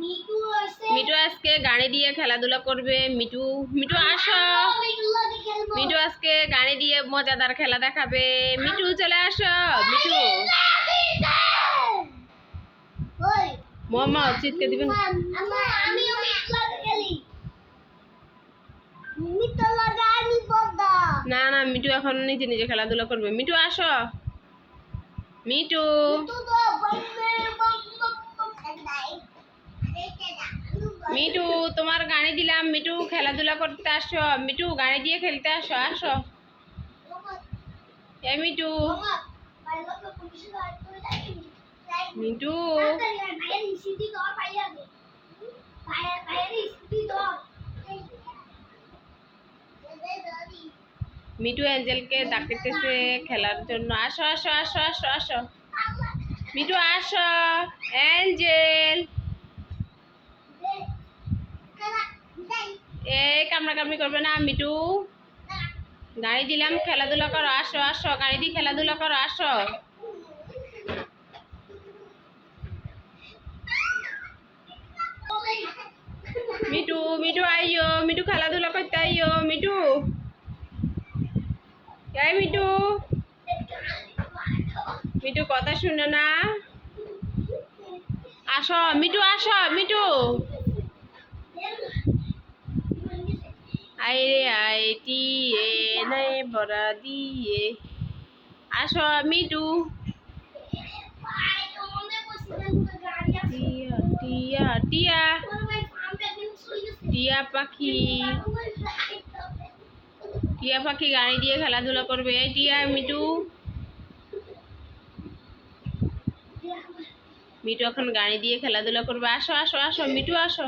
Me too আজকে গাড়ি দিয়ে খেলাধুলা করবে। মিটু মিটু আসো। মিটু আজকে গাড়ি দিয়ে মজাদার খেলা দেখাবে। মিটু চলে আসো। মিটু মোহাম্মদ চিৎকে বদা না না মিটু এখন নিজে নিজে খেলাধুলা করবে। মিটু আসো। মিটু মিটু তোমার গাড়ি দিলাম। মিটু খেলাধুলা করতে আসো। মিটু গাড়ি দিয়ে খেলতে আসো আসো। এ মিটু মিটু মিটু অ্যাঞ্জেলকে ডাকতেছে খেলার জন্য। আসো আসো আসো আসো আসো। মিটু আসো। অ্যাঞ্জেল এই কামড়া কামড়ি করবে না মিটু গাড়ি দিলাম, খেলাধুলা করো, আসো আসো, গাড়ি দিয়ে খেলাধুলা করো, আসো। মিটু মিটু আইও মিটু খেলাধুলা করতে আইও মিটু এই মিটু মিটু কথা শুনে না। আসো মিটু আসো মিটু আই রে আই টি এ নাই বড়া দিয়ে। আসো মিটু টিয়া টিয়া টিয়া। টিয়া পাখি। টিয়া পাখি গাড়ি দিয়ে খেলাধুলা করবে। টিয়া মিটু মিটু এখন গাড়ি দিয়ে খেলাধুলা করবে। আসো আসো আসো মিটু আসো।